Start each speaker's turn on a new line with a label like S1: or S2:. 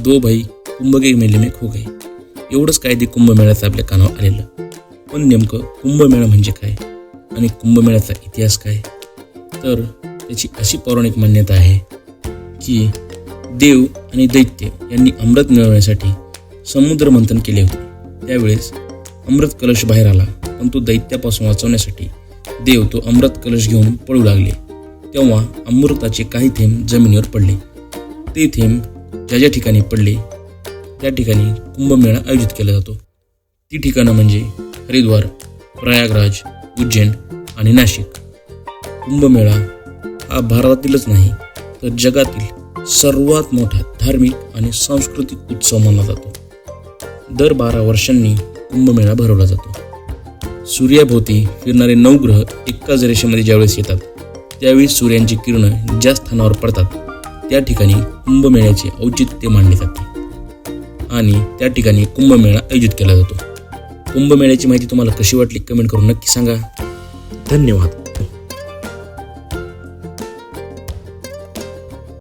S1: दो भाई कुंभगे मेले में खो गए। एवढंच काय ते कुंभमेळ्याचं आपल्या कानावर आलेलं. पण नेमकं कुंभमेळा म्हणजे काय? आणि कुंभमेळ्याचा इतिहास काय? तर त्याची अशी पौराणिक मान्यता आहे की देव आणि दैत्य यांनी अमृत मिळवण्यासाठी समुद्र मंथन केले होते. त्यावेळेस अमृत कलश बाहेर आला पण तो दैत्यापासून वाचवण्यासाठी देव तो अमृत कलश घेऊन पळू लागले. तेव्हा अमृताचे काही थेंब जमिनीवर पडले. ते थेंब ज्या ज्या ठिकाणी पडले त्या ठिकाणी कुंभमेळा आयोजित केला जातो. ती ठिकाणं म्हणजे हरिद्वार प्रयागराज उज्जैन आणि नाशिक. कुंभमेळा हा भारतातीलच नाही तर जगातील सर्वात मोठा धार्मिक आणि सांस्कृतिक उत्सव मानला जातो. दर बारा वर्षांनी कुंभमेळा भरवला जातो. सूर्याभोवती फिरणारे नऊ ग्रह एकाच रेषेमध्ये ज्यावेळेस येतात त्यावेळी सूर्यांची किरणं ज्या स्थानावर पडतात त्या ठिकाणी कुंभमेळ्याचे औचित्य मानले जाते. आणि त्या ठिकाणी कुंभमेळा आयोजित केला जातो. कुंभमेळ्याची माहिती तुम्हाला कशी वाटली कमेंट करून नक्की सांगा. धन्यवाद.